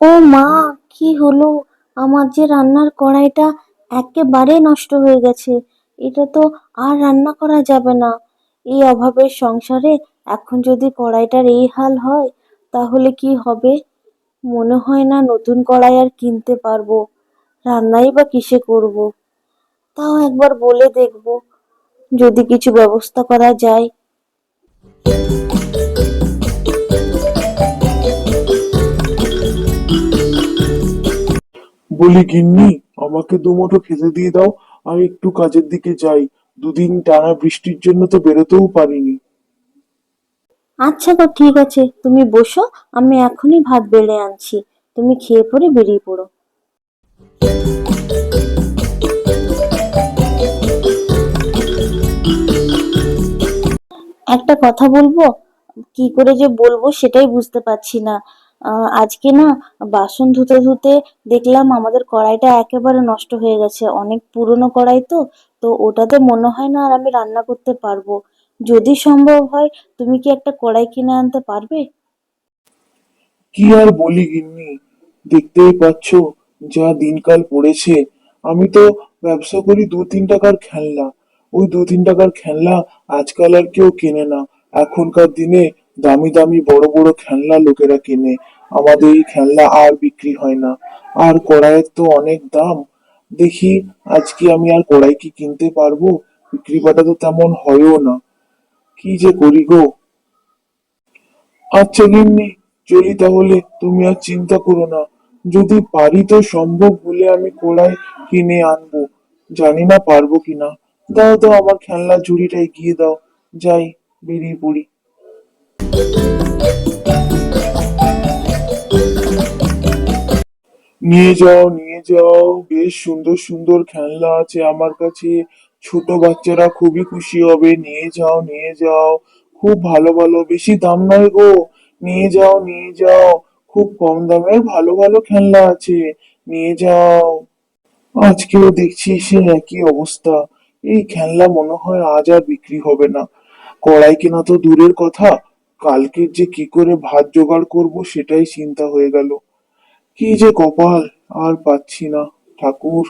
ও মা, কি হলো? আমার যে রান্নার কড়াইটা একেবারে নষ্ট হয়ে গেছে, এটা তো আর রান্না করা যাবে না। এই অভাবের সংসারে এখন যদি কড়াইটার এই হাল হয়, তাহলে কি হবে? মনে হয় না নতুন কড়াই আর কিনতে পারব। রান্নাই বা কিসে করব? তাও একবার বলে দেখব, যদি কিছু ব্যবস্থা করা যায়। বলি গিন্নি, আমাকে দুমুঠো খেতে দিয়ে দাও, আমি একটু কাজের দিকে যাই। দুদিন টানা বৃষ্টির জন্য তো বেরোতেও পারিনি। আচ্ছা তো ঠিক আছে, তুমি বসো, আমি এখনই ভাত বেড়ে আনছি। তুমি খেয়ে পরে বেরিয়ে পড়ো। একটা কথা বলব? কি করে যে বলব সেটাই বুঝতে পারছি না। আজকে না বাসন ধুতে ধুতে দেখলাম আমাদের কড়াইটা একেবারে নষ্ট হয়ে গেছে। অনেক পুরনো কড়াই তো তো ওটাতে মনে হয় না আর আমি রান্না করতে পারব। যদি সম্ভব হয়, তুমি কি একটা কড়াই কিনে আনতে পারবে? কি আর বলি গিন্নি? দেখতেই পাচ্ছ, যা দিনকাল পড়েছে। আমি তো ব্যবসা করি দু তিন টাকার খেলনা। ওই দু তিন টাকার খেলনা আজকাল আর কেউ কেনে না। এখনকার দিনে দামি দামি বড় বড় খেলনা লোকেরা কেনে। আমাদের এই খেলনা আর বিক্রি হয় না। আর কড়াইয়ের তো অনেক দাম। দেখি আজকে আমি আর কড়াই কি কিনতে পারব? বিক্রি বাটা তো তেমন হয়ও না। কি যে করি গো? আচ্ছা গিন্নি চলি তাহলে তুমি আর চিন্তা করো না। যদি পারি তো সম্ভব হলে আমি কড়াই কিনে আনব। জানি না পারব কিনা। দাও দাও, আমার খেলনা ঝুড়িটা এগিয়ে দাও। যাই, বেরিয়ে পড়ি। নিয়ে যাও নিয়ে যাও। বেশ সুন্দর সুন্দর খেলনা আছে আমার কাছে। ছোট বাচ্চারা খুবই খুশি হবে, নিয়ে যাও নিয়ে যাও। খুব ভালো ভালো, বেশি দাম নয় গো। নিয়ে যাও নিয়ে যাও। খুব কম দামের ভালো ভালো খেলনা আছে। নিয়ে যাও। আজকেও দেখছি সে একই অবস্থা। এই খেলনা মনে হয় আজ আর বিক্রি হবে না। কড়াই কেনা তো দূরের কথা। কালকের যে কি করে ভাত জোগাড় করব সেটাই চিন্তা হয়ে গেল। কি যে কপাল, আর পাচ্ছি না। ঠাকুর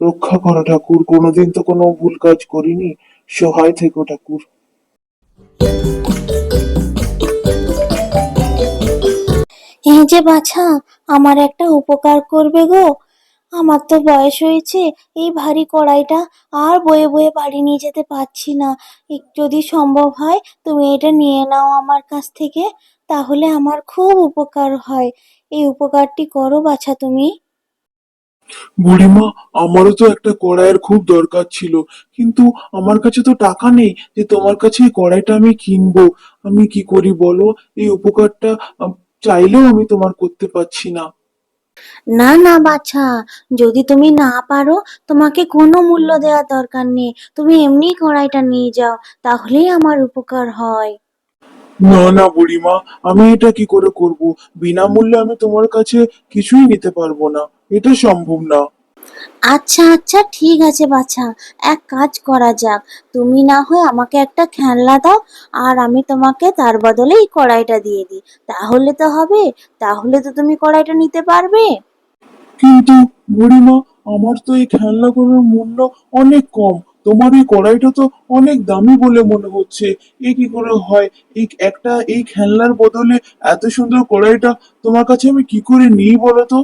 রক্ষা করো ঠাকুর, কোনোদিন তো কোনো ভুল কাজ করিনি। সহায় থেকো ঠাকুর। এই যে বাছা, আমার একটা উপকার করবে গো। আমার তো বয়স হয়েছে, এই ভারী কড়াইটা আর বয়ে বয়ে বাড়ি নিয়ে যেতে পারছি না। যদি সম্ভব হয়, তুমি এটা নিয়ে নাও আমার কাছ থেকে, তাহলে আমার খুব উপকার হয়। এই উপকারটি করো বাছা তুমি। বুড়িমা আমারও তো একটা কড়াইয়ের খুব দরকার ছিল। কিন্তু আমার কাছে তো টাকা নেই যে তোমার কাছে এই কড়াইটা আমি কিনবো। আমি কি করি বলো? এই উপকারটা আম, চাইলেও আমি তোমার করতে পারছি না। না না বাছা। যদি তুমি না পারো তোমাকে কোনো মূল্য দেওয়ার দরকার নেই। তুমি এমনি কড়াইটা নিয়ে যাও তাহলেই আমার উপকার হয়। না না বুড়িমা আমি এটা কি করে করব? বিনামূল্যে আমি তোমার কাছে কিছুই নিতে পারব না। এটা সম্ভব না। আচ্ছা আচ্ছা ঠিক আছে বাছা। এক কাজ করা যাক। তুমি না হয় আমাকে একটা খেলনা দাও আর আমি তোমাকে তার বদলে এই কড়াইটা দিয়ে দিই। তাহলে তো হবে তাহলে তো তুমি কড়াইটা নিতে পারবে। কিন্তু বুড়িমা আমার তো এই খেলনাগুলোর মূল্য অনেক কম। তোমার এই কড়াইটা তো অনেক দামি বলে মনে হচ্ছে। এ কি করে হয়? এই একটা এই খেলনার বদলে এত সুন্দর কড়াইটা তোমার কাছে আমি কি করে নিই বলো তো?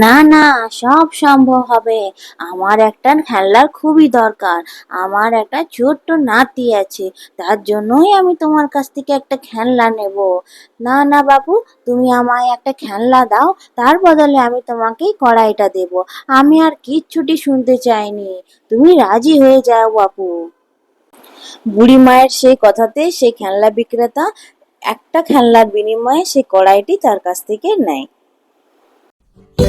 না না, সব সম্ভব হবে। আমার একটা খেলনার খুবই দরকার। আমার একটা ছোট্ট নাতি আছে। তার জন্যই আমি তোমার কাছ থেকে একটা খেলনা নেব। না না, বাবু, তুমি আমায় একটা খেলনা দাও। তার বদলে আমি তোমাকে এই কড়াইটা দেব। আমি আর কিচ্ছুটি শুনতে চাইনি। তুমি রাজি হয়ে যাও, বাপু। বুড়ি মায়ের সেই কথাতে সেই খেলনা বিক্রেতা একটা খেলনার বিনিময়ে সেই কড়াইটি তার কাছ থেকে নেয়। কি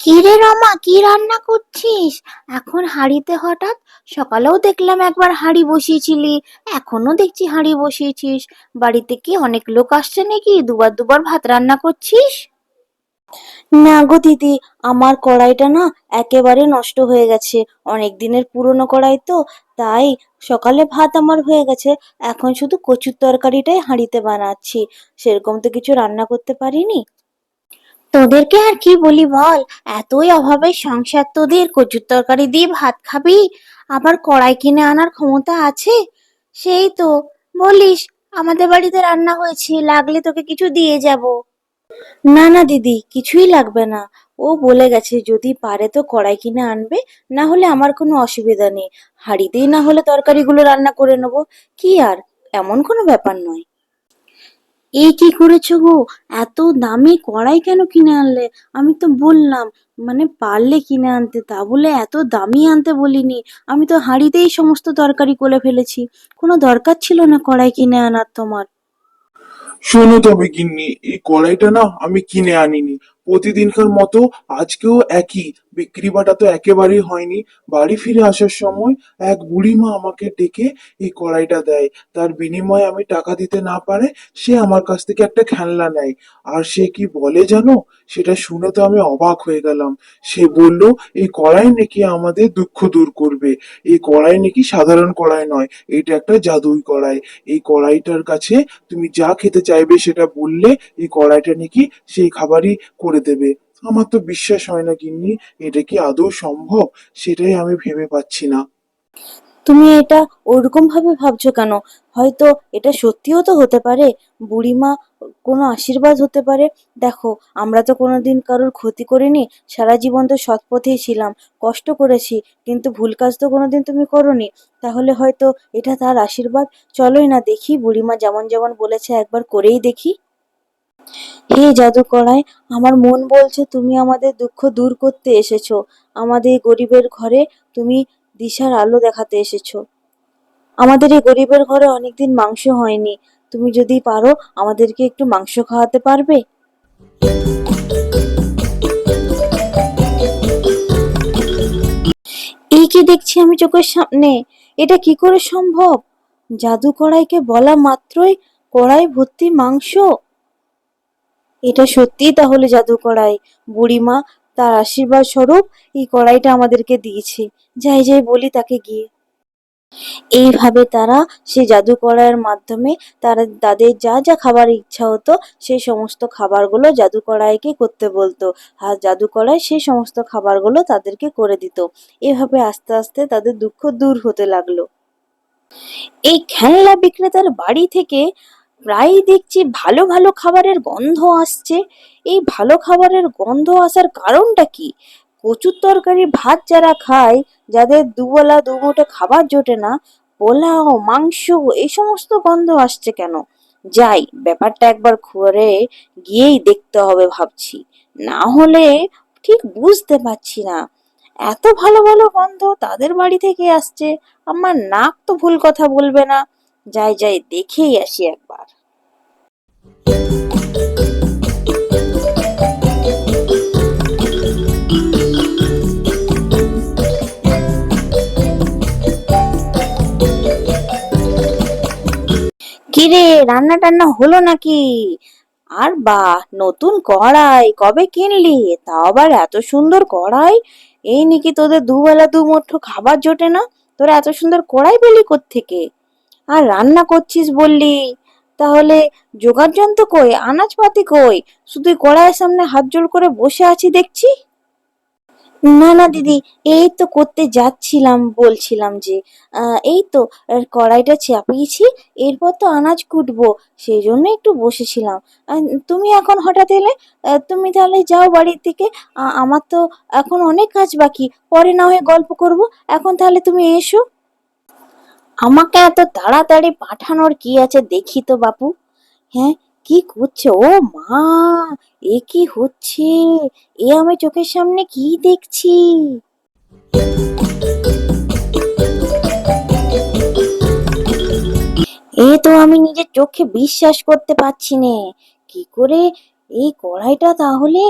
কি রে রমা, কি রান্না করছিস? এখন হাঁড়িতে হঠাৎ সকালেও দেখলাম একবার হাঁড়ি বসিয়েছিলি এখনও দেখছি হাঁড়ি বসিয়েছিস। বাড়িতে কি অনেক লোক আসছে নাকি? দুবার দুবার ভাত রান্না করছিস? না গো দিদি, আমার কড়াইটা না একেবারে নষ্ট হয়ে গেছে। অনেক দিনের পুরনো কড়াই তো তাই সকালে ভাত আমার হয়ে গেছে। এখন শুধু কচুর তরকারিটাই হাঁড়িতে বানাচ্ছি। সেরকম তো কিছু রান্না করতে পারিনি। তোদেরকে আর কি বলি বল? এতই অভাবে সংসার তোদের, কচুর তরকারি দিয়ে ভাত খাবি? আবার কড়াই কিনে আনার ক্ষমতা আছে? সেই তো। বলিস, আমাদের বাড়িতে রান্না হয়েছে, লাগলে তোকে কিছু দিয়ে যাব। না না দিদি, কিছুই লাগবে না। ও বলে গেছে, যদি পারে তো কড়াই কিনে আনবে, না হলে আমার কোনো অসুবিধা নেই। হাঁড়িতেই না হলে তরকারিগুলো রান্না করে নেব। কি আর, এমন কোনো ব্যাপার নয়। এই কি করেছ গো? এত দামি কড়াই কেন কিনে আনলে? আমি তো বললাম মানে পারলে কিনে আনতে, তা বলে এত দামি আনতে বলিনি। আমি তো হাঁড়িতেই সমস্ত তরকারি করে ফেলেছি। কোনো দরকার ছিল না কড়াই কিনে আনার তোমার? শোনো তবে গিন্নি, এই কড়াইটা না আমি কিনে আনিনি। প্রতিদিনকার মতো আজকেও একই। বিক্রি বাটা তো একেবারেই হয়নি। বাড়ি ফিরে আসার সময় এক বুড়িমা আমাকে ডেকে এই কড়াইটা দেয়। তার বিনিময়ে আমি টাকা দিতে না পারে সে আমার কাছ থেকে একটা খেলনা নেয়। আর সে কি বলে জানো? সেটা শুনে তো আমি অবাক হয়ে গেলাম। সে বলল, এই কড়াই নাকি আমাদের দুঃখ দূর করবে। এই কড়াই নাকি সাধারণ কড়াই নয় এটা একটা জাদুই কড়াই। এই কড়াইটার কাছে তুমি যা খেতে চাইবে সেটা বললে এই কড়াইটা নাকি সেই খাবারই করে দেবে। আমার তো বিশ্বাস হয় না গিন্নি, এটা কি আদৌ সম্ভব? সেটাই আমি ভেবে পাচ্ছি না। তুমি এটা ওরকম ভাবে ভাবছ কেন? হয়তো এটা সত্যিও তো হতে পারে। বুড়িমা কোনো আশীর্বাদ হতে পারে। দেখো, আমরা তো কোনোদিন কারোর ক্ষতি করিনি, সারা জীবন তো সৎ পথেই ছিলাম, কষ্ট করেছি, কিন্তু ভুল কাজ তো কোনোদিন তুমি করোনি। তাহলে হয়তো এটা তার আশীর্বাদ। চলোই না দেখি, বুড়িমা যেমন যেমন বলেছে একবার করেই দেখি। হে জাদু করায় আমার মন বলছে তুমি আমাদের দুঃখ দূর করতে এসেছ। আমাদের গরিবের ঘরে তুমি দিশার আলো দেখাতে এসেছ। আমাদের এই গরিবের ঘরে অনেকদিন মাংস হয়নি। তুমি যদি পারো, আমাদেরকে একটু মাংস খাওয়াতে পারবে? এই কি দেখছি আমি চোখের সামনে? এটা কি করে সম্ভব? জাদু কড়াইকে বলা মাত্রই কড়াই ভর্তি মাংস। এটা সত্যিই তাহলে জাদু কড়াই বুড়িমা, তার আশীর্বাদ স্বরূপ এই কড়াইটা আমাদেরকে দিয়েছে। যাই যাই বলি তাকে গিয়ে। এইভাবে তারা সেই জাদু করার মাধ্যমে তারা, তাদের যা যা খাবার ইচ্ছা হতো সেই সমস্ত খাবারগুলো জাদু কড়াইকে করতে বলতো। আর জাদু কড়াই সেই সমস্ত খাবারগুলো তাদেরকে করে দিত। এভাবে আস্তে আস্তে তাদের দুঃখ দূর হতে লাগল। এই খেলনা বিক্রেতার বাড়ি থেকে প্রায়ই দেখছি ভালো ভালো খাবারের গন্ধ আসছে। এই ভালো খাবারের গন্ধ আসার কারণটা কি? কচুর তরকারি ভাত যারা খায়, যাদের দুবেলা দুমুঠো খাবার জোটে না, পোলাও, মাংস, এই সমস্ত গন্ধ আসছে কেন? যাই, ব্যাপারটা একবার ঘুরে গিয়েই দেখতে হবে ভাবছি। না হলে ঠিক বুঝতে পারছি না। এত ভালো ভালো গন্ধ তাদের বাড়ি থেকে আসছে। আমার নাক তো ভুল কথা বলবে না। যাই যাই, দেখেই আসি একবার। কিরে রান্না টান্না হলো নাকি? আর বাহ নতুন কড়াই, কবে কিনলি? তা আবার এত সুন্দর কড়াই? এই নাকি তোদের দুবেলা দু মুঠো খাবার জোটে না? তোরা এত সুন্দর কড়াই পেলি থেকে আর রান্না করছিস বললি? তাহলে জোগাড় যন্ত্র কই? আনাজপাতি কই? শুধু কড়াইয়ের সামনে হাত জোড় করে বসে আছি দেখছি। না না, দিদি, এই তো করতে যাচ্ছিলাম, বলছিলাম যে এই তো কড়াইটা চাপিয়েছি, এরপর তো আনাজ কুটবো, সেই জন্য একটু বসেছিলাম। তুমি এখন হঠাৎ এলে তুমি তাহলে যাও বাড়ির থেকে আমার তো এখন অনেক কাজ বাকি, পরে না হয়ে গল্প করব, এখন তাহলে তুমি এসো। আমাকে এত তাড়াতাড়ি পাঠানোর কি আছে দেখি তো বাপু। হ্যাঁ কি করছে? ও মা, এ কি হচ্ছে? এ আমি চোখের সামনে কি দেখছি? এ তো আমি নিজের চোখে বিশ্বাস করতে পারছি নে। কি করে এই কড়াইটা তাহলে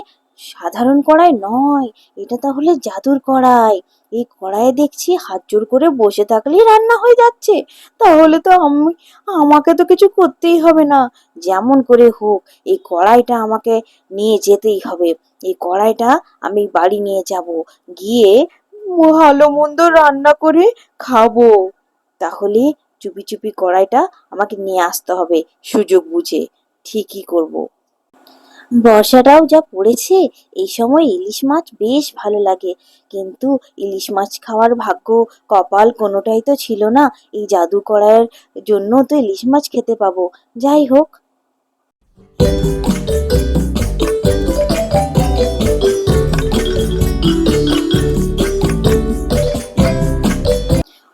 সাধারণ কড়াই নয়, এটা তাহলে জাদুর কড়াই। এই কড়াইয়ে দেখছি হাত জোর করে বসে থাকলেই রান্না হয়ে যাচ্ছে। তাহলে তো আমি, আমাকে তো কিছু করতেই হবে না। যেমন করে হোক, এই কড়াইটা আমাকে নিয়ে যেতেই হবে। এই কড়াইটা আমি বাড়ি নিয়ে যাব। গিয়ে ভালো মন্দ রান্না করে খাব। তাহলে চুপি চুপি কড়াইটা আমাকে নিয়ে আসতে হবে, সুযোগ বুঝে। ঠিকই করব। বর্ষাটাও যা পড়েছে, এই সময় ইলিশ মাছ বেশ ভালো লাগে। কিন্তু ইলিশ মাছ খাওয়ার ভাগ্য কপাল কোনোটাই তো ছিল না। এই জাদু করার জন্য তো ইলিশ মাছ খেতে পাবো। যাই হোক।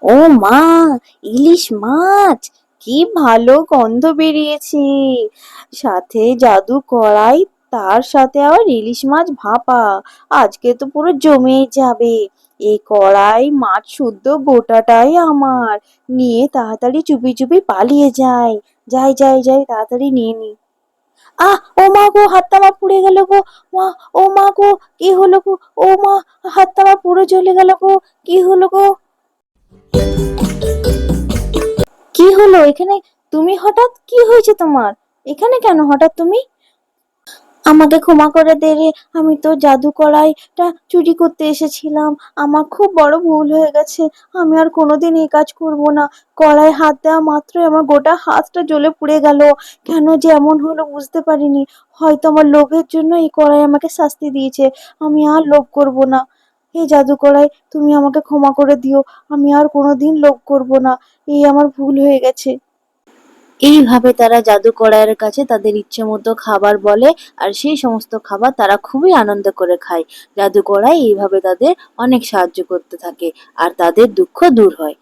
ও মা, ইলিশ মাছ! কি ভালো গন্ধ বেরিয়েছে। সাথে জাদু কড়াই তার সাথে আবার ইলিশ মাছ ভাপা। আজকে তো পুরো জমেই যাবে। এই কড়াই মাছ শুদ্ধ গোটাটাই আমার। নিয়ে তাড়াতাড়ি চুপি চুপি পালিয়ে যাই। যাই যাই যাই, তাড়াতাড়ি নিয়ে নি। আহ, ও মা গো, হাতটা পুড়ে গেল গো। মা, ও মা গো, কি হলো গো? ও মা, হাতটা পুরো জ্বলে গেল গো। কি হলো গো? কি হলো এখানে? তুমি হঠাৎ কি হয়েছে তোমার? এখানে কেন হঠাৎ তুমি? আমাকে ক্ষমা করে দে রে, আমি তো জাদু কড়াইটা চুরি করতে এসেছিলাম। আমার খুব বড় ভুল হয়ে গেছে, আমি আর কোনোদিন এই কাজ করব না। কড়াই হাত দেওয়া মাত্রই আমার গোটা হাতটা জ্বলে পুড়ে গেল। কেন যে এমন হলো বুঝতে পারিনি। হয়তো আমার লোভের জন্য এই কড়াই আমাকে শাস্তি দিয়েছে, আমি আর লোভ করব না। হে জাদু কড়াই তুমি আমাকে ক্ষমা করে দিও, আমি আর কোনোদিন লোভ করব না, এই আমার ভুল হয়ে গেছে। এইভাবে তারা জাদু কড়াইয়ের কাছে তাদের ইচ্ছে মতো খাবার বলে, আর সেই সমস্ত খাবার তারা খুবই আনন্দ করে খায়। জাদু কড়াই এইভাবে তাদের অনেক সাহায্য করতে থাকে, আর তাদের দুঃখ দূর হয়।